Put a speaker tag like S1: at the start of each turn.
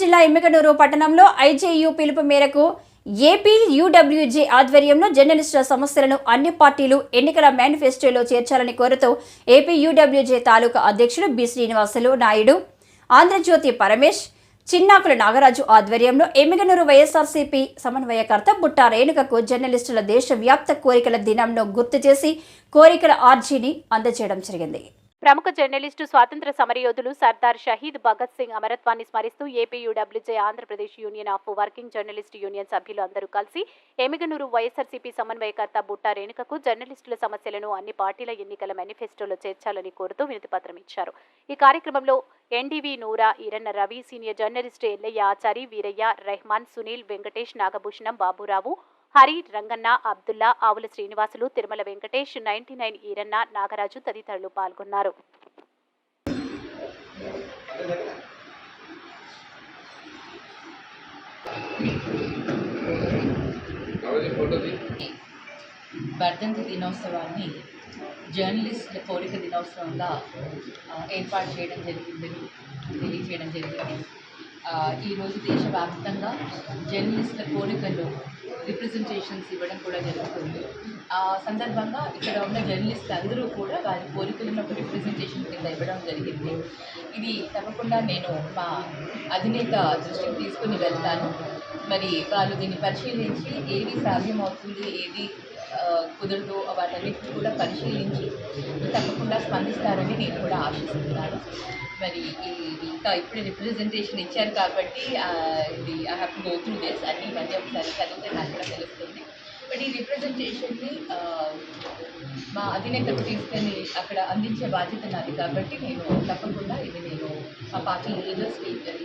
S1: జిల్లా ఎమ్మికనూరు పట్టణంలో ఐజేయు పిలుపు మేరకు ఏపీ యూడబ్ల్యూజీ ఆధ్వర్యంలో జర్నలిస్టుల సమస్యలను అన్ని పార్టీలు ఎన్నికల మేనిఫెస్టోలో చేర్చాలని కోరుతూ ఏపీ యూడబ్ల్యూజే తాలూకా అధ్యక్షుడు బి శ్రీనివాసులు నాయుడు ఆంధ్రజ్యోతి పరమేశ్ చిన్నాకుల నాగరాజు ఆధ్వర్యంలో ఎమ్మిగనూరు వైఎస్ఆర్సీపీ సమన్వయకర్త బుట్టా రేణుకకు జర్నలిస్టుల దేశవ్యాప్త కోరికల దినంను గుర్తు చేసి కోరికల ఆర్జీని అందజేయడం జరిగింది.
S2: ప్రముఖ జర్నలిస్టు స్వాతంత్ర సమరయోధులు సర్దార్ షహీద్ భగత్ సింగ్ అమరత్వాన్ని స్మరిస్తూ APUWJ Andhra Pradesh union of working journalist union సభ్యులు అందరూ కలిసి ఎమిగనూరు వైఎస్ఆర్సీపీ సమన్వయకర్త బుట్టా రేణుకకు జర్నలిస్టుల సమస్యలను అన్ని పార్టీల ఎన్నికల మేనిఫెస్టోలో చేర్చాలని కోరుతూ వినతిపత్రం ఇచ్చారు ఈ కార్యక్రమంలో NDV Noora Eeranna Ravi senior journalist Ellaiah Achari Veeraiah Rehman Sunil Venkatesh Nagabhushanam Baburao Hari Ranganna Abdullah Avula Srinivasulu Tirumala Venkatesh ninety nine Eeranna Nagaraju తదితరులు పాల్గొన్నారు.
S3: వర్ధంతి దినోత్సవాన్ని జర్నలిస్టుల కోరిక దినోత్సవంగా ఏర్పాటు చేయడం జరిగిందని తెలియజేయడం జరిగింది. ఈరోజు దేశవ్యాప్తంగా జర్నలిస్టుల కోరికలు రిప్రజెంటేషన్స్ ఇవ్వడం కూడా జరుగుతుంది. ఆ సందర్భంగా ఇక్కడ ఉన్న జర్నలిస్ట్ అందరూ కూడా వారి కోరికలను ఒక రిప్రజెంటేషన్ కింద ఇవ్వడం జరిగింది. ఇది తప్పకుండా నేను మా అధినేత దృష్టికి తీసుకుని వెళ్తాను. మరి వాళ్ళు దీన్ని పరిశీలించి ఏది సాధ్యమవుతుంది ఏది కుదరదు వాటన్నిటిని కూడా పరిశీలించి తప్పకుండా స్పందిస్తారని నేను కూడా ఆశిస్తున్నాను. మరి ఈ- ఇంకా ఇప్పుడే రిప్రజెంటేషన్ ఇచ్చారు కాబట్టి ఇది I have to go through this అన్ని ఇవన్నీ ఒకసారి చదివితే నాకు కూడా తెలుస్తుంది. బట్ ఈ రిప్రజెంటేషన్ని మా అధినేతకు తీసుకొని అక్కడ అందించే బాధ్యత నాది కాబట్టి నేను తప్పకుండా ఇది నేను మా పార్టీ లీడర్స్ లీడర్